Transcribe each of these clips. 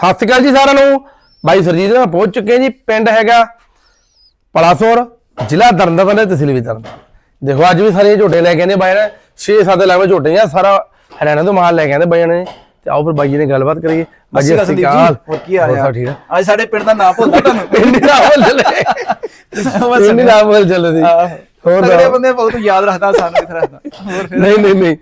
ਸਤਿ ਸ਼੍ਰੀ ਅਕਾਲ ਜੀ ਸਾਰਿਆਂ ਨੂੰ। ਬਾਈ ਸਰਜੀਤ ਨਾਲ ਪਹੁੰਚ ਚੁੱਕੇ ਜੀ ਪਿੰਡ ਹੈਗਾ ਪਲਾਸੋਰ ਜ਼ਿਲ੍ਹਾ ਤਰਨਤਾਰਨ ਤੇ ਤਹਿਸੀਲ ਵੀ ਤਰਨਤਾਰਨ ਦੇਖੋ ਅੱਜ ਵੀ ਸਾਰੇ ਝੋਟੇ ਲੈ ਕੇ ਆਂਦੇ ਬਾਈ ਨੇ। 6-7 ਲੈਵਲ ਝੋਟੇ ਆ ਸਾਰਾ ਹਰਿਆਣਾ ਤੋਂ ਮਾਲ ਲੈ ਕੇ ਆਂਦੇ ਬਾਈ ਨੇ। ਤੇ ਆਓ ਫਿਰ ਬਾਈ ਜੀ ਨੇ ਗੱਲਬਾਤ ਕਰੀਏ। ਬਾਈ ਜੀ ਸਤਿ ਸ਼੍ਰੀ ਅਕਾਲ। ਹੋਰ ਕੀ ਹਾਲ ਅੱਜ ਸਾਡੇ ਪਿੰਡ ਦਾ ਨਾਮ ਭੁੱਲਦਾ ਤੁਹਾਨੂੰ। ਪਿੰਡ ਦਾ ਬੋਲ ਚੱਲੇ ਪਿੰਡ ਦਾ ਬੋਲ ਚੱਲੇ ਦੀ ਹੋਰ ਤਗੜੇ? ਬੰਦੇ ਬਹੁਤ ਯਾਦ ਰੱਖਦਾ ਸਾਨੂੰ ਕਿਥੇ ਰੱਖਦਾ ਹੋਰ ਫਿਰ? ਨਹੀਂ ਨਹੀਂ ਨਹੀਂ।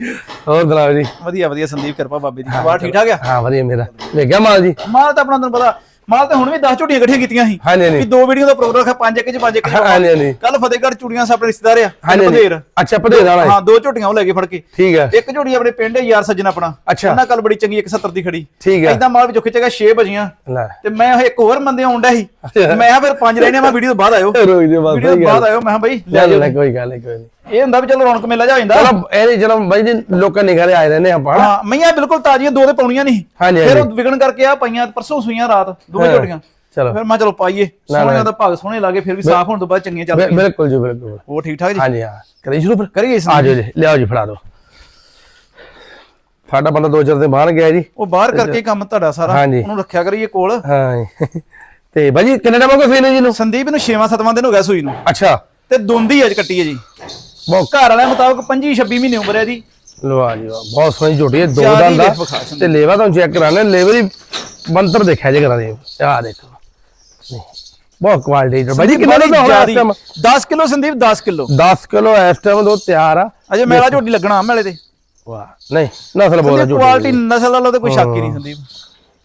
ਹੋਰ ਸੁਣਾਓ ਜੀ? ਵਧੀਆ ਵਧੀਆ। ਸੰਦੀਪ ਕਿਰਪਾ ਬਾਬੇ ਦੀ। ਵਾਹ ਠੀਕ ਠਾਕ ਆ? ਹਾਂ ਵਧੀਆ ਮੇਰਾ। ਵੇਖਿਆ ਮਾਲ ਜੀ? ਮਾਲ ਤਾਂ ਆਪਣਾ ਤੁਹਾਨੂੰ ਪਤਾ ਮਾਲ ਤਾਂ ਹੁਣ ਵੀ 10 ਝੋਟੀਆਂ ਇਕੱਠੀਆਂ ਕੀਤੀਆਂ ਸੀ। ਹਾਂਜੀ ਵੀ ਹਾਂਜੀ ਦੋ ਵੀਡੀਓ ਦਾ ਪ੍ਰੋਗਰਾਮ ਰੱਖਿਆ ਪੰਜ ਇੱਕ ਚ ਪੰਜ ਇੱਕ ਚ। ਹਾਂਜੀ ਹਾਂਜੀ। ਕੱਲ ਫਤਿਹਗੜ੍ਹ ਚੂੜੀਆਂ ਸੇ ਆਪਣੇ ਰਿਸ਼ਤੇਦਾਰ ਆ ਹਾਂਜੀ ਭਦੇਰ ਅੱਛਾ ਭਦੇਰ ਵਾਲਾ ਹੈ। ਹਾਂ ਦੋ ਝੋਟੀਆਂ ਉਹ ਲੈ ਕੇ ਫੜ ਕੇ। ਠੀਕ ਹੈ ਇੱਕ ਝੋਟੀ ਆਪਣੇ ਪਿੰਡ ਹੈ ਯਾਰ ਸੱਜਣ ਆਪਣਾ। ਅੱਛਾ। ਉਹਨਾਂ ਕੱਲ ਬੜੀ ਚੰਗੀ 170 ਦੀ ਖੜੀ। ਠੀਕ ਹੈ ਐਦਾਂ ਮਾਲ ਵਿੱਚੋਂ ਖਿੱਚੇਗਾ 6 ਵਜੀਆਂ ਲੈ। ਤੇ ਮੈਂ ਇੱਕ ਹੋਰ ਬੰਦੇ ਆਉਂਦਾ ਸੀ। ਮੈਂ ਕਿਹਾ ਫਿਰ ਪੰਜ ਰਹਿਣੇ ਮੈਂ ਵੀਡੀਓ ਤੋਂ ਬਾਅਦ ਆਇਓ। ਰੋਕ ਜੀ ਬਸ ਵੀਡੀਓ ਤੋਂ ਬਾਅਦ ਆਇਓ ਮੈਂ ਕਿਹਾ ਬਈ ਲੈ ਜਾਓ। ਲੈ ਕੋਈ ਗੱਲ ਨਹੀਂ ਕੋਈ ਨਹੀਂ ਇਹ ਹੁੰਦਾ ਵੀ ਚਲੋ ਰੌਣਕ ਮੇਲਾ ਜਾ ਜਾਂਦਾ। ਚਲੋ ਇਹ ਨਹੀਂ ਚਲੋ ਬਾਈ ਜੀ ਲੋਕਾਂ ਨਿਕਲੇ ਆਏ ਰਹਿੰਦੇ ਆਪਾਂ? ਹਾਂ ਮਈਆਂ ਬਿਲਕੁਲ ਤਾਜ਼ੀਆਂ ਦੋ ਦੇ ਪਾਉਣੀਆਂ ਨਹੀਂ। ਹਾਂਜੀ ਫਿਰ ਹਾਂਜੀ। ਉਹ ਵਿਗਣ ਕਰਕੇ ਆ ਪਈਆਂ ਪਰਸੋਂ ਸੂਈਆਂ ਰਾਤ। ਦੋਵੇਂ। ਝੋਟੀਆਂ ਚਲੋ। ਫਿਰ ਮੈਂ ਚਲੋ ਪਾਈਏ। ਸੋਹਣਿਆਂ ਦਾ ਭਾਗ ਸੋਹਣੇ ਲਾਗੇ ਫਿਰ ਵੀ ਸਾਫ਼ ਹੋਣ ਤੋਂ ਬਾਅਦ ਚੰਗੀਆਂ ਚੱਲ ਬਿਲਕੁਲ ਜੀ ਬਿਲਕੁਲ। ਉਹ ਠੀਕ ਠਾਕ ਜੀ? ਹਾਂਜੀ ਹਾਂ। ਕਰੀ ਸ਼ੁਰੂ ਫਿਰ? ਕਰੀਏ ਇਸ ਆ ਜਾਓ ਜੀ ਲਿਆਓ ਜੀ ਫੜਾ ਦਿਓ। ਸਾਡਾ ਬੰਦਾ ਦੋ ਚਾਰ ਦਿਨ ਬਾਹਰ ਗਿਆ ਜੀ। ਉਹ ਬਾਹਰ ਕਰਕੇ ਕੰਮ ਤੁਹਾਡਾ ਸਾਰਾ। ਉਹਨੂੰ ਰੱਖਿਆ ਕਰੀਏ ਕੋਲ। ਹਾਂ। ਜੀ। ਤੇ ਬਾਈ ਜੀ ਕਿੰਨੇ ਟਾਈਮ ਹੋ ਗਿਆ ਸੂਈ ਨੇ ਜੀ ਨੂੰ? ਸੰਦੀਪ ਨੂੰ 6ਵਾਂ 7ਵਾਂ ਦਿਨ ਹੋ ਗਿਆ ਸੂਈ ਨੂੰ। ਅੱਛਾ। ਤੇ ਦੋਂਦੀ ਅੱਜ ਕੱਟੀ ਹੈ ਜੀ। ਬਹੁਤ ਘਰ ਵਾਲਿਆਂ ਮੁਤਾਬਕ 25 26 ਮਹੀਨੇ ਉਮਰ ਹੈ ਦੀ ਲਵਾ ਜੀ ਬਹੁਤ ਸੋਹਣੀ ਝੋਟੀ ਹੈ ਦੋ ਦੰਦ ਦਾ। ਤੇ ਲੇਵਾ ਤੁਹਾਨੂੰ ਚੈੱਕ ਕਰਾਣਾ ਲੇਵਰ ਹੀ ਮੰਤਰ ਦੇਖਿਆ ਜੇ ਕਰਾਂ ਦੇ ਆ ਦੇਖੋ। ਬਹੁਤ ਕੁਆਲਿਟੀ ਹੈ ਬਾਈ ਕਿੰਨਾ ਦਾ ਹੋਣਾ ਇਸ time 10 kilo Sandeep 10 kilo. 10 kilo ਇਸ ਟਾਈਮ ਦੋ ਤਿਆਰ ਆ। ਅਜੇ ਮੇਲਾ ਝੋਟੀ ਲੱਗਣਾ ਮੇਲੇ ਤੇ। ਵਾਹ ਨਹੀਂ ਨਸਲ ਬੋਲ ਝੋਟੀ ਕੁਆਲਿਟੀ ਨਸਲ ਵਾਲਾ ਤੇ ਕੋਈ ਸ਼ੱਕ ਹੀ ਨਹੀਂ ਸੰਦੀਪ।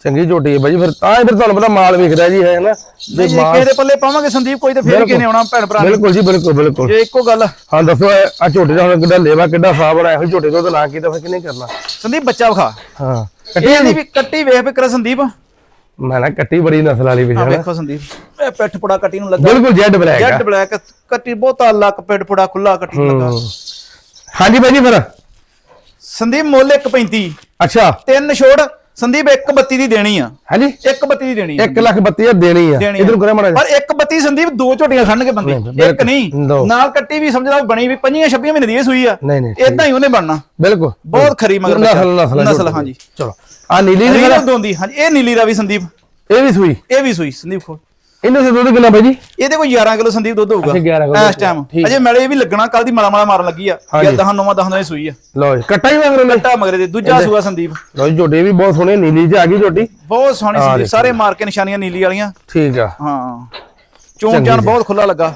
ਚੰਗੀ ਝੋਟੀ ਹੈ ਬਾਈ ਫਿਰ ਤਾਂ ਫਿਰ ਤੁਹਾਨੂੰ ਪਤਾ ਮਾਲ ਵਿਖਦਾ ਜੀ ਹੈ ਨਾ। ਜੇ ਕਿਸੇ ਦੇ ਪੱਲੇ ਪਾਵਾਂਗੇ ਸੰਦੀਪ ਕੋਈ ਤੇ ਫੇਰ ਕਿਨੇ ਆਉਣਾ ਭੈਣ ਭਰਾ ਬਿਲਕੁਲ ਜੀ ਬਿਲਕੁਲ ਬਿਲਕੁਲ। ਜੇ ਇੱਕੋ ਗੱਲ ਹਾਂ ਦੱਸੋ ਆ ਝੋਟੀ ਦਾ ਹੁਣ ਕਿੱਡਾ ਲੇਵਾ ਕਿੱਡਾ ਸਾਫ਼ ਬਣਾ ਇਹੋ ਝੋਟੀ ਤੋਂ ਤਾਂ ਨਾ ਕੀਤਾ ਫਿਰ ਕਿਨੇ ਕਰਨਾ? ਸੰਦੀਪ ਬੱਚਾ ਵਿਖਾ। ਹਾਂ। ਇਹ ਦੀ ਵੀ ਕੱਟੀ ਵੇਖ ਬਿਕਰ ਸੰਦੀਪ। ਆ ਮੈਂ ਨਾ ਕੱਟੀ ਬੜੀ ਨਸਲ ਵਾਲੀ ਵੀ ਹੈ ਨਾ। ਵੇਖੋ ਸੰਦੀਪ ਇਹ ਪਿੱਠ ਪੁੜਾ ਕੱਟੀ ਨੂੰ ਲੱਗਾ। ਬਿਲਕੁਲ ਜੈਡ ਬਲੈਕ ਆ। ਜੈਡ ਬਲੈਕ ਕੱਟੀ ਬਹੁਤਾ ਲੱਕ ਪਿੱਠ ਪੁੜਾ ਖੁੱਲਾ ਕੱਟੀ ਨੂੰ ਲੱਗਾ। ਹਾਂਜੀ ਬਾਈ ਜੀ ਫਿਰ। ਸੰਦੀਪ ਮੁੱਲ 1.35 ਅੱਛਾ। ਤਿੰਨ ਛੋੜ ਸੰਦੀਪ 1.32 ਦੀ ਦੇਣੀ ਆ। ਹਾਂਜੀ। 1.32 ਦੀ ਦੇਣੀ ਆ। 1 ਲੱਖ ਬੱਤੀ ਹਜ਼ਾਰ ਦੇਣੀ ਆ। ਦੇਣੀ ਆ। ਇਧਰ ਕਰੇ ਮਾੜਾ ਜਿਹਾ। ਪਰ 1.32 ਸੰਦੀਪ ਦੋ ਝੋਟੀਆਂ ਖੜਨਗੇ ਬੰਦੇ। ਨਹੀਂ, ਇੱਕ ਬਿਲਕੁਲ। ਨਹੀਂ ਦੋ। ਨਾਲ ਕੱਟੀ ਵੀ ਸਮਝਦਾ ਬਣੀ ਵੀ 25 26 ਮਹੀਨੇ ਦੀ ਇਹ ਸੂਈ ਆ। ਨਹੀਂ ਨਹੀਂ ਇਦਾਂ ਹੀ ਉਹਨੇ ਬਣਨਾ। ਬਿਲਕੁਲ। ਬਹੁਤ ਖਰੀ ਮਗਰ ਨਸਲ ਨਸਲ ਨਸਲ ਹਾਂਜੀ। ਚਲੋ। ਆ ਨੀਲੀ ਨੀ ਰੀਲ? ਦੋਂਦੀ ਹਾਂਜੀ ਇਹ ਨੀਲੀ ਰਾਵੀ ਸੰਦੀਪ। ਇਹ ਵੀ ਸੂਈ? ਇਹ ਵੀ ਸੂਈ ਸੰਦੀਪ ਕੋਲ। ਇਹਨੂੰ ਸੇ ਦੁੱਧ ਕਿੰਨਾ ਬਾਈ ਜੀ? ਇਹਦੇ ਕੋਈ 11 ਕਿਲੋ ਸੰਦੀਪ ਦੁੱਧ ਹੋਊਗਾ। ਅੱਛਾ, 11 ਕਿਲੋ ਇਸ ਟਾਈਮ ਠੀਕ। ਅਜੇ ਮੈਲੇ ਵੀ ਲੱਗਣਾ ਕੱਲ ਦੀ ਮਾਲਾ ਮਾਲਾ ਮਾਰਨ ਲੱਗੀ ਆ। ਜਾਂ 10 9 10 ਦੀ ਸੂਈ ਆ। ਲਓ ਜੀ ਕੱਟਾ ਹੀ ਮੰਗ ਲੈ ਟਾ ਮਗਰੇ ਦੇ ਦੂਜਾ ਸੂਆ ਸੰਦੀਪ। ਲਓ ਜੀ ਝੋਟੀ ਵੀ ਬਹੁਤ ਸੋਹਣੀ ਨੀਲੀ ਚ ਆ ਗਈ ਝੋਟੀ। ਬਹੁਤ ਸੋਹਣੀ ਸੰਦੀਪ। ਸਾਰੇ ਮਾਰ ਕੇ ਨਿਸ਼ਾਨੀਆਂ ਨੀਲੀ ਵਾਲੀਆਂ। ਠੀਕ ਆ। ਹਾਂ। ਚੋਣ ਚਾਨ ਬਹੁਤ ਖੁੱਲਾ ਲੱਗਾ।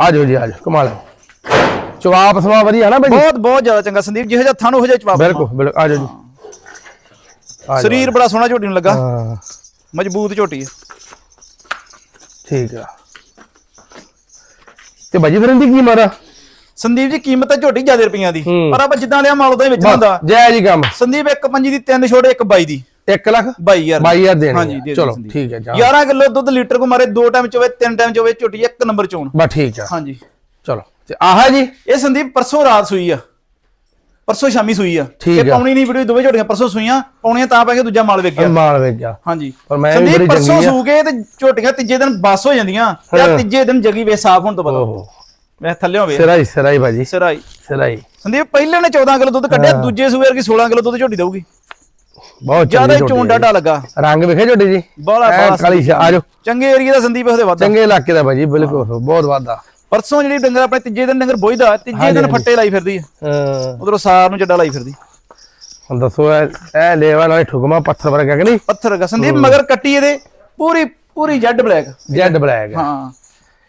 ਆ ਜਾਓ ਜੀ ਆ ਜਾਓ ਕਮਾਲ ਹੈ ਚਵਾਪ ਸਮਾ ਵਧੀਆ ਨਾ ਬਾਈ ਬਹੁਤ ਬਹੁਤ ਜ਼ਿਆਦਾ ਚੰਗਾ। ਸੰਦੀਪ ਜਿਹੋ ਜਿਹਾ ਥਣ ਉਹ ਜਿਹਾ ਜਵਾਬ ਬਿਲਕੁਲ ਬਿਲਕੁਲ ਆ ਜਾਓ ਜੀ। ਸਰੀਰ ਬੜਾ ਸੋਹਣਾ ਝੋਟੀ ਨੂੰ ਲੱਗਾ। ਹਾਂ। ਮਜ਼ਬੂਤ ਝੋਟੀ ਹੈ ਠੀਕ ਆ। ਤੇ ਬਾਜੀ ਫਿਰ ਇਹਦੀ ਕੀ ਮਾਰਾ ਸੰਦੀਪ ਜੀ ਕੀਮਤ ਹੈ ਝੋਟੀ ਜ਼ਿਆਦਾ ਰੁਪਈਆਂ ਦੀ। ਪਰ ਆਪਾਂ ਜਿੱਦਾਂ ਲਿਆ ਮਾਲ ਉਦਾਂ ਹੀ ਵੇਚਣਾ ਹੁੰਦਾ। ਜੈ ਜੀ ਕੰਮ। ਸੰਦੀਪ ਇੱਕ ਪੰਜੀ ਦੀ ਤਿੰਨ ਛੋੜੇ ਇੱਕ ਬਾਈ ਦੀ। 1 ਲੱਖ? 22000 22000 ਦੇਣੇ ਹਾਂਜੀ, ਚਲੋ। ਠੀਕ ਹੈ ਜਾ 11 ਕਿਲੋ ਦੁੱਧ ਲੀਟਰ ਕੋ ਮਾਰੇ ਦੋ ਟਾਈਮ ਚ ਹੋਵੇ ਤਿੰਨ ਟਾਈਮ ਚ ਹੋਵੇ ਝੋਟੀ ਇੱਕ ਨੰਬਰ ਚੋਣ ਬਸ ਠੀਕ ਆ। ਹਾਂਜੀ। ਚਲੋ। ਤੇ ਆਹ ਜੀ। ਇਹ ਸੰਦੀਪ ਪਰਸੋਂ ਰਾਤ ਸੂਈ ਆ। ਪਰਸੋਂ ਸ਼ਾਮੀ ਸੂਈ ਆ। ਠੀਕ ਇਹ ਆ। ਪੌਣੀ ਨਹੀਂ ਵੀਡੀਓ ਦੋਵੇਂ ਝੋਟੀਆਂ ਪਰਸੋਂ ਸੂਈਆਂ ਪੌਣੀਆਂ ਤਾਂ ਪੈ ਕੇ ਦੂਜਾ ਮਾਲ ਵੇਚ ਗਿਆ। ਮਾਲ ਵੇਚ ਗਿਆ। ਹਾਂਜੀ। ਪਰ ਮੈਂ ਵੀ ਸੰਦੀਪ ਬੜੀ ਪਰਸੋਂ ਚੰਗੀ ਆ। ਸੂ ਕੇ ਤੇ ਝੋਟੀਆਂ ਤੀਜੇ ਦਿਨ ਬਸ ਹੋ ਜਾਂਦੀਆਂ। ਹਾਂ। ਤੀਜੇ ਦਿਨ ਜਗੀ ਵੇ ਸਾਫ਼ ਹੋਣ ਤੋਂ ਬਾਅਦ। ਓਹੋ। ਮੈਂ ਥੱਲੇ ਹੋਵੇ। ਸਿਰਾਈ ਸਿਰਾਈ ਬਾਜੀ ਸਿਰਾਈ। ਸਿਰਾਈ। ਸੰਦੀਪ ਪਹਿਲੇ ਨੇ 14 ਕਿਲੋ ਦੁੱਧ ਕੱਢਿਆ ਦੂਜੇ ਸੂਏ ਵਰਗੀ 16 ਕਿਲੋ ਦੁੱਧ ਝੋਟੀ ਦਊਗੀ। ਬਹੁਤ ਜ਼ਿਆਦਾ ਚੰਗੀ ਚੋਣ ਝੋਟੀ ਡਾਡਾ ਲੱਗਾ। ਰੰਗ ਵੇਖੇ ਝੋਟੀ ਜੀ? ਬਾਲਾ ਐ ਬਾਸ ਕਾਲੀ ਸ਼ਾ- ਆ ਜਾਓ। ਚੰਗੇ ਏਰੀਆ ਦਾ ਸੰਦੀਪ ਉਹਦੇ ਵੱਧ। ਚੰਗੇ ਇਲਾਕੇ ਦਾ ਬਾਜੀ ਬਿਲਕੁਲ। ਬਹੁਤ ਵਾਦਾ ਪਰਸੋਂ ਜਿਹੜੀ ਡੰਗਰ ਆਪਣੇ ਤੀਜੇ ਦਿਨ ਡੰਗਰ ਬੋਈਦਾ ਤੀਜੇ ਦਿਨ ਫੱਟੇ ਲਾਈ ਫਿਰਦੀ ਹਾਂ। ਉਧਰੋਂ ਸਾਰ ਨੂੰ ਜੱਡਾ ਲਾਈ ਫਿਰਦੀ। ਹੁਣ ਦੱਸੋ ਇਹ ਲੇਵਾ ਨਾਲੇ ਠੁਕਮਾ ਪੱਥਰ ਵਰਗਾ ਕਿ ਨਹੀਂ? ਪੱਥਰ ਹੈਗਾ ਸੰਦੀਪ ਮਗਰ ਕੱਟੀ ਇਹਦੇ ਪੂਰੀ ਪੂਰੀ ਜੈਡ ਬਲੈਕ। Jet black. ਹਾਂ।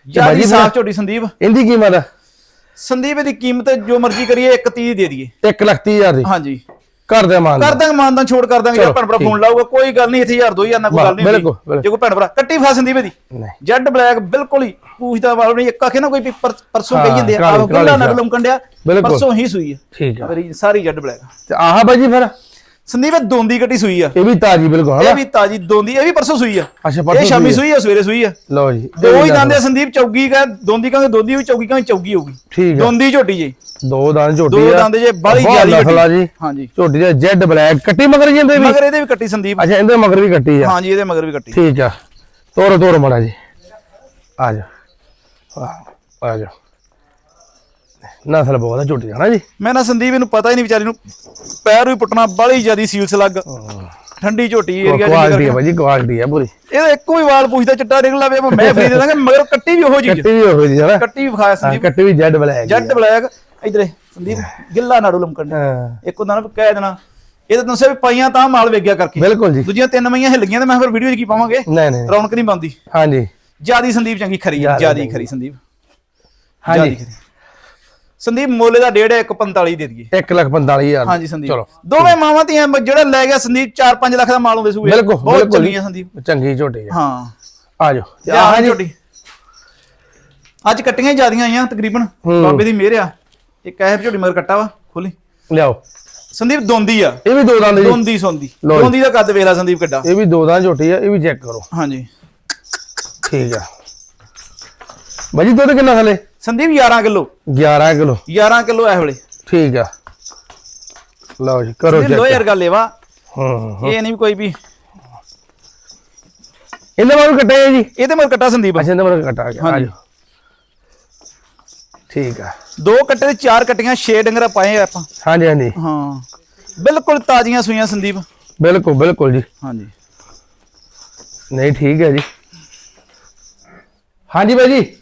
ਜਿਆਦੀ ਸਾਫ਼ ਝੋਟੀ ਸੰਦੀਪ। ਇਹਦੀ ਕੀਮਤ? ਸੰਦੀਪ ਦੀ ਕੀਮਤ ਜੋ ਮਰਜ਼ੀ ਕਰੀਏ 130 ਦੇ ਦਈਏ। 1 ਲੱਖ 30 ਹਜ਼ਾਰ ਦੀ। ਹਾਂਜੀ। ਕਰ ਦੇ ਮਾਨ ਕਰ ਦਾਂਗੇ ਮਾਨਦਾਨ ਛੋੜ ਕਰ ਦਾਂਗੇ ਜੇ ਭੈਣ ਭਰਾ ਫੋਨ ਲਾਊਗਾ ਕੋਈ ਗੱਲ ਨਹੀਂ ਇੱਥੇ 1000 2000 ਨਾਲ ਕੋਈ ਗੱਲ ਨਹੀਂ। ਜੇ ਕੋਈ ਭੈਣ ਭਰਾ ਕੱਟੀ ਫਾ ਸੰਦੀਪ ਦੀ ਨਹੀਂ। ਜੈਡ ਬਲੈਕ ਬਿਲਕੁਲ ਹੀ ਪੂਛਦਾ ਵਾਲ ਨਹੀਂ। ਇੱਕ ਆਖੇ ਨਾ ਕੋਈ ਪਰਸੋਂ ਹਾਂ, ਕਹੀ ਜਾਂਦੇ ਆ ਆਹ ਗੁੱਲਾ ਕਾਲੀ ਨਗਲ ਲੰਕੰਡਿਆ ਬਿਲਕੁਲ। ਪਰਸੋਂ ਹੀ ਸੂਈ ਹੈ। ਠੀਕ ਮੇਰੀ ਸਾਰੀ ਜੈਡ ਬਲੈਕ ਤੇ ਆਹ ਬਾਜੀ ਫਿਰ? ਸੰਦੀਪ ਦੋਂਦੀ ਕੱਟੀ ਸੂਈ ਆ। ਇਹ ਵੀ ਤਾਜੀ ਬਿਲਕੁਲ ਇਹ ਵੀ ਤਾਜੀ ਦੋਂਦੀ ਇਹ ਵੀ ਪਰਸੋਂ ਸੂਈ ਆ। ਅੱਛਾ ਇਹ ਸ਼ਾਮੀ ਸੂਈ ਆ। ਸਵੇਰੇ ਸੂਈ ਆ। ਲਓ ਜੀ ਦੋ ਹੀ ਦੰਦੇ ਆ ਸੰਦੀਪ ਚੌਗੀ ਕਾ ਦੋਂਦੀ ਕਹਿੰਦੇ ਦੋਂਦੀ ਵੀ ਚੌਗੀ ਕਹਿੰਦੇ ਚੌਗੀ ਹੋਊਗੀ। ਠੀਕ ਦੋਂਦੀ ਝੋਟੀ ਜੀ। ਦੋ ਦੰਦ ਝੋਟੀ ਦੋ ਆ। ਦੰਦ ਜੇ ਆ ਵੱਡੀ ਜੀ। ਹਾਂਜੀ। ਝੋਟੀ ਦੇ ਜੈਡ ਬਲੈਕ। ਕੱਟੀ ਮਗਰ ਜਾਂਦੇ ਵੀ? ਮਗਰ ਇਹਦੇ ਵੀ ਕੱਟੀ ਸੰਦੀਪ। ਅੱਛਾ ਇਹਦੇ ਮਗਰ ਵੀ ਕੱਟੀ ਆ। ਹਾਂਜੀ ਇਹਦੇ ਮਗਰ ਵੀ ਕੱਟੀ। ਠੀਕ ਆ। ਤੋਰੋ ਤੋਰੋ ਮੜਾ ਜੀ। ਆ ਜਾ ਆ ਜਾ ਨਸਲ ਬਹੁਤ ਆ ਝੋਟੀ ਹਨਾ ਜੀ। ਮੈਂ ਨਾ ਸੰਦੀਪ ਇਹਨੂੰ ਪਤਾ ਹੀ ਨਹੀਂ ਵਿਚਾਰੀ ਨੂੰ। ਪੈਰ ਵੀ ਪੁੱਟਣਾ ਬੜੀ ਜਿਆਦੀ ਸੀਲਸ ਲੱਗ ਠੰਡੀ ਝੋਟੀ ਏਰੀਆ ਕੁਆਲਿਟੀ ਹੈ ਭਾਜੀ ਕੁਆਲਿਟੀ ਹੈ ਪੂਰੀ। ਇਹਦਾ ਇੱਕੋ ਹੀ ਵਾਲ ਪੁੱਛਦਾ ਚਿੱਟਾ ਨਿਕਲ ਆਵੇ ਮੈਂ ਫਰੀ ਦੇ ਦਾਂਗੇ ਮਗਰ ਕੱਟੀ ਵੀ ਉਹੋ ਜੀ ਕੱਟੀ ਵੀ ਹੋਈ ਦੀ ਹਨਾ ਕੱਟੀ ਵੀ ਵਿਖਾਇਆ ਹਾਂ ਸੰਦੀਪ। ਕੱਟੀ ਵੀ ਜੈਡ ਬਲੈਕ ਜੱਟ ਬਲੈਕ। ਇਧਰੇ ਸੰਦੀਪ ਗਿੱਲਾ ਨਾੜੂ ਲਮਕਣ ਇੱਕ ਹੁੰਦਾ ਨਾ ਕਹਿ ਦੇਣਾ ਇਹ ਤਾਂ ਦੱਸਿਆ ਵੀ ਪਾਈਆਂ ਤਾਂ ਮਾਲ ਵੇਗਿਆ ਕਰਕੇ। ਬਿਲਕੁਲ ਜੀ। ਦੂਜੀਆਂ ਤਿੰਨ ਮਈਆਂ ਹਿੱਲ ਗਈਆਂ ਤੇ ਮੈਂ ਫਿਰ ਵੀਡੀਓ 'ਚ ਕੀ ਪਾਵਾਂਗੇ? ਨਹੀਂ ਨਹੀਂ। ਰੌਣਕ ਨਹੀਂ ਪਾਉਂਦੀ ਹਾਂਜੀ। ਜਿਆਦੀ ਸੰਦੀਪ ਚੰਗੀ ਖਰੀ ਆ ਜ਼ਿਆਦੀ ਖਰੀ। ਸੰਦੀਪ। ਹਾਂਜੀ। ਸੰਦੀਪ ਮੋਲੇ ਦਾ ਡੇਢ ਹੈ 145 ਦੇ ਦਈਏ। 1 ਲੱਖ 45000 ਹਾਂਜੀ ਸੰਦੀਪ। ਚਲੋ। ਦੋਵੇਂ ਮਾਵਾਂ ਧੀਆਂ ਜਿਹੜਾ ਲੈ ਗਿਆ ਸੰਦੀਪ 4-5 ਲੱਖ ਦਾ ਮਾਲ ਹੁੰਦੇ ਸੂਏ। ਬਿਲਕੁਲ ਬਹੁਤ ਚੰਗੀ ਆ ਸੰਦੀਪ। ਚੰਗੀ ਝੋਟੀ ਹੈ ਹਾਂ। ਆ ਜਾਓ। ਆਹ ਝੋਟੀ। ਅੱਜ ਕੱਟੀਆਂ ਹੀ ਜ਼ਿਆਦੀਆਂ ਆਈਆਂ ਤਕਰੀਬਨ। ਬਾਬੇ ਦੀ ਮਿਹਰ ਆ। ਇੱਕ ਐ ਝੋਟੀ ਮਗਰ ਕੱਟਾ ਵਾ ਖੋਲੀ। ਲਿਆਓ। ਸੰਦੀਪ ਦੋਂਦੀ ਆ। ਇਹ ਵੀ ਦੋ ਦੰਦ ਜੀ। ਦੋਂਦੀ ਸੌਂਦੀ। ਦੋਂਦੀ ਦਾ ਕੱਦ ਵੇਲਾ ਸੰਦੀਪ ਕੱਡਾ। ਇਹ ਵੀ ਦੋ ਦੰਦ ਝੋਟੀ ਹੈ ਇਹ ਵੀ ਚੈੱਕ ਕਰੋ। ਹਾਂਜੀ। ਠੀਕ ਆ। ਭਾਜੀ ਦੁੱਧ ਕਿੰਨਾ ਥਲੇ? ਸੰਦੀਪ 11 ਕਿਲੋ। 11 ਕਿਲੋ। 11 ਕਿਲੋ ਐ ਵੇਲੇ। ਠੀਕ ਆ। ਲਓ ਜੀ ਕਰੋ ਚੈੱਕ। ਲੋਹੇ ਵਰਗਾ ਲੇਵਾ ਹਾਂ ਹਾਂ। ਇਹ ਨਹੀਂ ਕੋਈ ਵੀ। ਇਹਨਾਂ ਬਾਰੇ ਕੱਟੇ ਜੀ। ਇਹਦੇ ਮਗਰ ਕੱਟਾ ਸੰਦੀਪ। ਅੱਛਾ ਇਹਨਾਂ ਬਾਰੇ ਕਟਾ ਗਿਆ। ਆ ਹਾਂਜੀ। ਜਾਓ ਠੀਕ ਆ। ਦੋ ਕੱਟੇ ਤੇ ਚਾਰ ਕੱਟੀਆਂ ਛੇ ਡੰਗਰਾ ਪਾਏ ਆ ਆਪਾਂ। ਹਾਂਜੀ ਹਾਂਜੀ। ਹਾਂ। ਬਿਲਕੁਲ ਤਾਜ਼ੀਆਂ ਸੂਈਆਂ ਸੰਦੀਪ। ਬਿਲਕੁਲ ਬਿਲਕੁਲ ਜੀ। ਹਾਂਜੀ। ਨਹੀਂ ਠੀਕ ਹੈ ਜੀ। ਹਾਂਜੀ ਭਾਈ ਜੀ।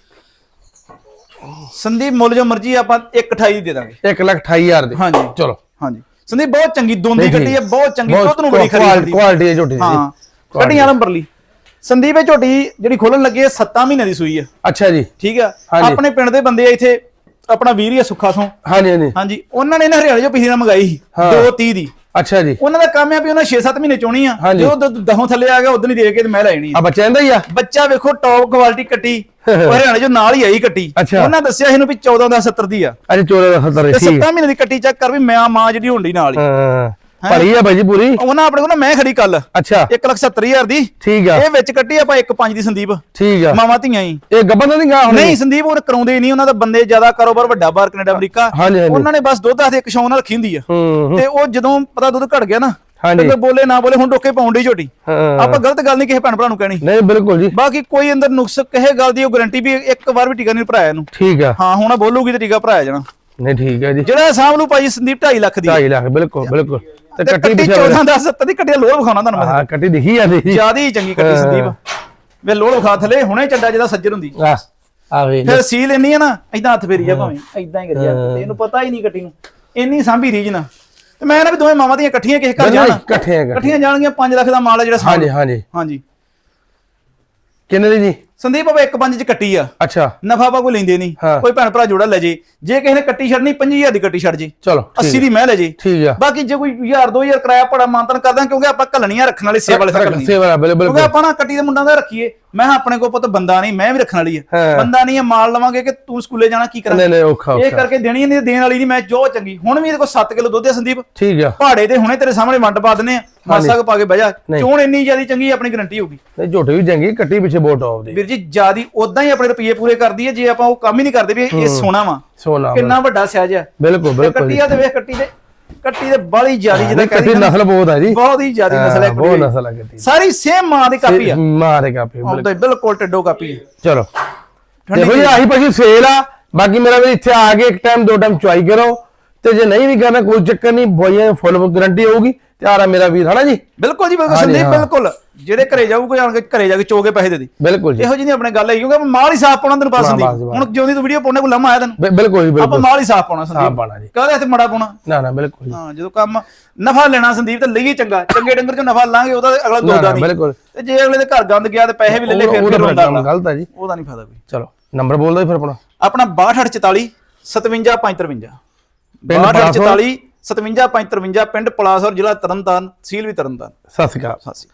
ਸੰਦੀਪ ਮੁੱਲ ਜੋ ਮਰਜ਼ੀ ਆਪਾਂ 128 ਦੇ ਦਾਂਗੇ। 1 ਲੱਖ 28000 ਦੇ। ਹਾਂਜੀ। ਚਲੋ। ਹਾਂਜੀ। ਸੰਦੀਪ ਬਹੁਤ ਚੰਗੀ ਦੋਂਦੀ ਕੱਟੀ ਹੈ। ਬਹੁਤ ਚੰਗੀ ਦੁੱਧ ਨੂੰ ਬੜੀ ਖਰੀ ਸੰਦੀਪ ਕੁਆਲਿਟੀ ਹੈ ਝੋਟੀ ਦੀ। ਹਾਂ। ਕੱਟੀਆਂ ਨੰਬਰ ਲਈ ਸੰਦੀਪ ਇਹ ਝੋਟੀ ਜਿਹੜੀ ਖੋਲਣ ਲੱਗੀ ਹੈ 7 ਮਹੀਨੇ ਦੀ ਸੂਈ ਹੈ। ਅੱਛਾ ਜੀ। ਠੀਕ ਆ ਹਾਂਜੀ। ਆਪਣੇ ਪਿੰਡ ਦੇ ਬੰਦੇ ਆ ਇੱਥੇ ਆਪਣਾ ਵੀਰ ਹੀ ਆ ਸੁੱਖਾ ਤੋਂ। ਹਾਂਜੀ ਹਾਂਜੀ। ਹਾਂਜੀ। ਉਹਨਾਂ ਨੇ ਨਾ ਹਰਿਆਣੇ ਜੋ ਪਿਛਲੀ ਨਾਲ ਮੰਗਾਈ ਸੀ ਹਾਂ। 230 ਦੀ। ਅੱਛਾ ਜੀ। ਉਹਨਾਂ ਦਾ ਕੰਮ ਹੈ ਵੀ ਉਹਨਾਂ 6-7 ਮਹੀਨੇ ਚੋਣੀ ਆ। ਜਦੋਂ ਦਹੋਂ ਥੱਲੇ ਆ ਗਿਆ ਉਦੋਂ ਹੀ ਦੇ ਕੇ ਤੇ ਮੈਂ ਲੈ ਜਾਣੀ ਆ। ਆ ਬੱਚਾ ਇਹਦਾ ਹੀ ਆ। ਬੱਚਾ ਵੇਖੋ ਟੌਪ ਕੁਆਲਿਟੀ ਕੱਟੀ। ਉਹ ਹਰਿਆਣੇ ਜੋ ਨਾਲ ਹੀ ਆਈ ਕੱਟੀ ਅੱਛਾ। ਉਹਨਾਂ ਦੱਸਿਆ ਇਹਨੂੰ ਵੀ 14 ਦਾ 70 ਦੀ ਆ। ਅਜੇ 14 ਦਾ 70 ਤੇ ਠੀਕ 7 ਮਹੀਨੇ ਦੀ ਕੱਟੀ ਚੈੱਕ ਕਰ ਵੀ ਮੈਂ ਮਾਂ ਜਿਹੜੀ ਹੁੰਦੀ ਨਾਲ ਹੀ। ਹਾਂ ਪੜੀ ਆ ਭਾਈ ਜੀ ਪੂਰੀ। ਉਹਨਾਂ ਆਪਣੇ ਕੋਲ ਨਾ ਮੈਂ ਖੜੀ ਕੱਲ ਅੱਛਾ। 170000 ਦੀ। ਠੀਕ ਆ। ਇਹ ਵਿੱਚ ਕੱਟੀ ਆਪਾਂ 1.5 ਦੀ ਸੰਦੀਪ। ਠੀਕ ਆ। ਮਾਵਾਂ ਧੀਆਂ ਹੀ। ਇਹ ਗੱਬਨ ਦਾ ਨਹੀਂ ਗਾ ਹੁਣ? ਨਹੀਂ ਸੰਦੀਪ ਉਹ ਕਰਾਉਂਦੇ ਨਹੀਂ। ਉਹਨਾਂ ਦਾ ਬੰਦੇ ਜ਼ਿਆਦਾ ਕਾਰੋਬਾਰ ਵੱਡਾ ਬਾਹਰ ਕੈਨੇਡਾ ਅਮਰੀਕਾ। ਹਾਂਜੀ, ਹਾਂਜੀ। ਉਹਨਾਂ ਨੇ ਬਸ ਦੁੱਧ ਆਦੇ ਇੱਕ ਸ਼ੌਂ ਨਾਲ ਰੱਖੀ ਹੁੰਦੀ ਆ। ਹੂੰ ਹੂੰ, ਤੇ ਉਹ ਜਦੋਂ ਪਤਾ ਦੁੱਧ ਘਟ ਗਿਆ ਨਾ ਹਾਂਜੀ। ਫਿਰ ਬੋਲੇ ਨਾ ਬੋਲੇ ਹੁਣ ਡੋਕੇ ਪਾਉਣ ਦੀ ਝੋਟੀ। ਆਪਾਂ ਗਲਤ ਗੱਲ ਨਹੀਂ ਕਿਸੇ ਭੈਣ ਭਰਾ ਨੂੰ ਕਹਿਣੀ। ਨਹੀਂ ਬਿਲਕੁਲ ਜੀ। ਬਾਕੀ ਕੋਈ ਅੰਦਰ ਨੁਕਸ ਕਿਸੇ ਗੱਲ ਦੀ ਉਹ ਗਾਰੰਟੀ ਵੀ ਇੱਕ ਵਾਰ ਵੀ ਟੀਕਾ ਨਹੀਂ ਭਰਾਇਆ ਇਹਨੂੰ। ਠੀਕ ਆ। ਹਾਂ ਹੁਣ ਆ ਬੋਲੂਗੀ ਤੇ ਟੀਕਾ ਭਰਾਇਆ ਜਾਣਾ। ਨਹੀਂ ਠੀਕ ਹੈ ਜੀ। ਜਿਹੜਾ ਸਾਂਭ ਲੂ ਭਾਈ ਸੰਦੀਪ 2.5 ਲੱਖ ਦੀ। 2.5 ਲੱਖ ਬਿਲਕੁਲ ਬਿਲਕੁਲ। ਤੇ ਕੱਟੀ ਕੱਟੀ ਪਿਛੇ 14 ਦਾ 70 ਦੀ ਕੱਟੀ ਲੋੜ ਵਿਖਾਉਣਾ ਤੁਹਾਨੂੰ ਮੈਂ। ਹਾਂ ਕੱਟੀ ਦਿਖੀ ਜਾਂਦੀ ਜੀ ਜ਼ਿਆਦਾ ਹੀ ਚੰਗੀ ਕੱਟੀ ਸੰਦੀਪ। ਵੇ ਲੋੜ ਵਿਖਾ ਥਲੇ ਹੁਣੇ ਚੱਡਾ ਜਿਹਦਾ ਸੱਜਰ ਹੁੰਦੀ। ਆ ਆ ਵੇ ਫਿਰ ਸੀਲ ਇੰਨੀ ਆ ਨਾ ਇਦਾਂ ਹੱਥ ਫੇਰੀ ਜਾ ਭਾਵੇਂ ਇਦਾਂ ਹੀ ਕਰੀ ਜਾ। ਇਹਨੂੰ ਪਤਾ ਹੀ ਨਹੀਂ ਕੱਟੀ ਨੂੰ। ਇੰਨੀ ਸਾਂਭੀ ਰੀਜ ਨਾ। ਤੇ ਮੈਂ ਨਾ ਵੀ ਦੋਵੇਂ ਮਾਵਾਂ ਦੀਆਂ ਇਕੱਠੀਆਂ ਕਿਸੇ ਘਰ ਜਾਣ। ਇਕੱਠੀਆਂ ਇਕੱਠੀਆਂ। ਜਾਣਗੀਆਂ 5 ਲੱਖ ਦਾ ਮਾਲ ਹੈ ਜਿਹੜਾ ਹਾਂਜੀ ਹਾਂਜੀ। ਹਾਂਜੀ। ਕਿੰਨੇ ਦੀ ਜੀ? ਸੰਦੀਪ ਬਾਬਾ ਇੱਕ ਪੰਜ ਚ ਕੱਟੀ ਆ। ਅੱਛਾ। ਨਫਾ ਬਾ ਕੋਈ ਲੈਂਦੇ ਨਹੀਂ ਹਾਂ। ਕੋਈ ਭੈਣ ਭਰਾ ਜੋੜਾ ਲੈ ਜੇ। ਜੇ ਕਿਸੇ ਨੇ ਕੱਟੀ ਛੱਡਣੀ 5000 ਦੀ ਕੱਟੀ ਛੱਡ ਜੇ। ਚਲੋ 80 ਦੀ ਮੈਂ ਲੈ ਜੇ। ਠੀਕ ਆ। ਬਾਕੀ ਜੇ ਕੋਈ 1000 2000 ਕਿਰਾਇਆ ਪੜਾ ਮਾਨਤਨ ਕਰਦਾ ਕਿਉਂਕਿ ਆਪਾਂ ਘੱਲਣੀਆਂ ਰੱਖਣ ਵਾਲੇ ਸੇਵਾ ਵਾਲੇ ਰੱਖਣੀ ਸੇਵਾ ਬਿਲਕੁਲ ਕਿਉਂਕਿ ਆਪਾਂ ਨਾ ਕੱਟੀ ਦੇ ਮੁੰਡਾਂ ਦਾ ਰੱਖੀਏ। ਮੈਂ ਕਿਹਾ ਆਪਣੇ ਕੋਲ ਪੁੱਤ ਬੰਦਾ ਨਹੀਂ ਮੈਂ ਵੀ ਰੱਖਣ ਵਾਲੀ ਆ। ਹਾਂ। ਬੰਦਾ ਨਹੀਂ ਹੈ ਮਾਲ ਲਵਾਂਗੇ ਕਿ ਤੂੰ ਸਕੂਲੇ ਜਾਣਾ ਕੀ ਕਰਾਂ? ਨਹੀਂ ਨਹੀਂ ਔਖਾ ਇਹ ਔਖਾ ਕਰਕੇ ਦੇਣੀ ਨਹੀਂ ਦੇਣ ਵਾਲੀ ਨਹੀਂ ਮੈਂ ਜੋ ਚੰਗੀ। ਹੁਣ ਵੀ ਇਹਦੇ ਕੋਲ 7 ਕਿਲੋ ਦੁੱਧ ਹੈ ਸੰਦੀਪ। ਠੀਕ ਆ। ਪਹਾੜੇ ਤੇ ਹੁਣੇ ਤੇਰੇ ਸਾਹਮਣੇ ਵੰਡ ਪਾ ਦਿੰਨੇ ਆ। ਮਾਸਾ ਕੁ ਪਾ ਕੇ ਬਹਿ ਜਾ। ਚੋਣ ਇੰਨੀ ਜਿਆਦੀ ਚੰਗੀ ਆਪਣੀ ਗਰੰਟੀ ਹੋਊਗੀ ਨਹੀਂ ਝੋਟੇ ਵੀ ਚੰਗੀ ਕੱਟੀ ਪਿੱਛੇ ਬਹੁਤ ਟੌਪ ਦੀ। ਵੀਰ ਜੀ ਜਿਆਦੀ ਉਦਾਂ ਹੀ ਆਪਣੇ ਰੁਪਏ ਪੂਰੇ ਕਰਦੀ ਹੈ ਜੇ ਆਪਾਂ ਉਹ ਕੰਮ ਹੀ ਨਹੀਂ ਕਰਦੇ ਵੀ ਇਹ ਸੋਨਾ ਵਾ। ਸੋਨਾ ਕਿੰਨਾ ਵੱਡਾ ਸਿਆਜ ਆ ਬਿਲਕੁਲ ਬਿਲਕੁਲ ਕੱਟੀ ਆ ਤੇ ਵੇਖ ਕੱਟੀ ਦੇ ਕੱਟੀ ਦੇ ਬਾਲੀ ਜਿਆਦੀ ਜਿਹਦਾ ਕੱਟੀ ਕਹਿੰਦੇ ਨਸਲ ਬਹੁਤ ਆ ਜੀ। ਬਹੁਤ ਹੀ ਜਿਆਦੀ ਨਸਲ ਹੈ ਹਾਂ, ਬਹੁਤ ਕੱਟੀ। ਦੀ। ਨਸਲ ਆ ਕੱਟੀ। ਸਾਰੀ ਸੇਮ ਮਾਂ ਦੀ ਕਾਪੀ ਆ। ਮਾਰੇ ਕਾਪੀ ਬਿਲਕੁਲ। ਹੀ ਟੱਡੋ ਕਾਪੀ ਹੈ ਚਲੋ। ਦੇਖੋ ਜੀ ਆਹੀ ਪਸ਼ੂ ਸੇਲ ਆ। ਬਾਕੀ ਮੇਰਾ ਵੀ ਇੱਥੇ ਆ ਕੇ ਇੱਕ ਟਾਈਮ ਦੋ ਟਾਈਮ ਚੁਆਈ ਕਰੋ। ਤੇ ਜੇ ਨਹੀਂ ਵੀ ਕਰਨਾ ਕੋਈ ਚੱਕਰ ਨਹੀਂ ਬੋਈਆਂ ਫੁੱਲ ਗਾਰੰਟੀ ਹੋਊਗੀ। ਤੇ ਆ ਮੇਰਾ ਵੀਰ ਹਨਾ ਜੀ? ਬਿਲਕੁਲ ਜੀ ਬਿਲਕੁਲ ਸੰਦੀਪ ਹਾਂ। ਬਿਲਕੁਲ। ਜਿਹੜੇ ਘਰੇ ਜਾਊਗਾ ਜਾਣ ਕੇ ਘਰੇ ਜਾ ਕੇ ਚੋਗੇ ਪੈਸੇ ਦੇ ਦੇ। ਬਿਲਕੁਲ ਜੀ। ਇਹੋ ਜਿਹੀ ਆਪਣੇ ਗੱਲ ਹੈ ਕਿਉਂਕਿ ਆਪਾਂ ਮਾਲ ਹੀ ਸਾਫ਼ ਪਾਉਣਾ ਤੈਨੂੰ ਨਹੀਂ ਬਸ। ਹੁਣ ਜਿਉਂਦੀ ਤੂੰ ਵੀਡੀਓ ਪਾਉਣੇ ਕੋ ਲੰਮਾ ਆਇਆ ਤੈਨੂੰ। ਬਿਲਕੁਲ ਜੀ ਆਪਾਂ ਬਿਲਕੁਲ। ਮਾਲ ਹੀ ਸਾਫ਼ ਪਾਉਣਾ ਹਾਂ ਸੰਦੀਪ। ਪਾਣਾ ਜੀ। ਕਾਹਦੇ ਹੱਥ ਮੜਾ ਪਾਉਣਾ? ਨਾ ਨਾ ਬਿਲਕੁਲ ਜੀ। ਹਾਂ ਜਦੋਂ ਕੰਮ ਨਫਾ ਲੈਣਾ ਸੰਦੀਪ ਤੇ ਲਈਏ ਚੰਗਾ। ਚੰਗੇ ਡੰਗਰ ਚੋਂ ਨਫਾ ਲਾਂਗੇ ਉਹਦਾ ਅਗਲਾ ਦੋਦਾ ਨਹੀਂ ਬਿਲਕੁਲ। ਤੇ ਜੇ ਅਗਲੇ ਦੇ ਘਰ ਗੰਦ ਗਿਆ ਤੇ ਪੈਸੇ ਵੀ ਲੈ ਲੈ ਫਿਰ ਫਿਰ ਹੁੰਦਾ। ਗਲਤ ਆ ਜੀ। ਉਹਦਾ ਨਹੀਂ ਫਾਇਦਾ ਕੋਈ। ਚਲੋ ਨੰਬਰ ਬੋਲ ਫਿਰ ਆਪਣਾ। ਆਪਣਾ 6244 57553 ਪਿੰਡ 6244 57553 ਪਿੰਡ ਪਲਾਸੌਰ ਜ਼ਿਲ੍ਹਾ ਤਰਨਤਾਰਨ ਤਹਿਸੀਲ ਵੀ ਤਰਨਤਾਰਨ। ਸਤਿ ਸ਼੍ਰੀ ਅਕਾਲ। ਸਾਸੀ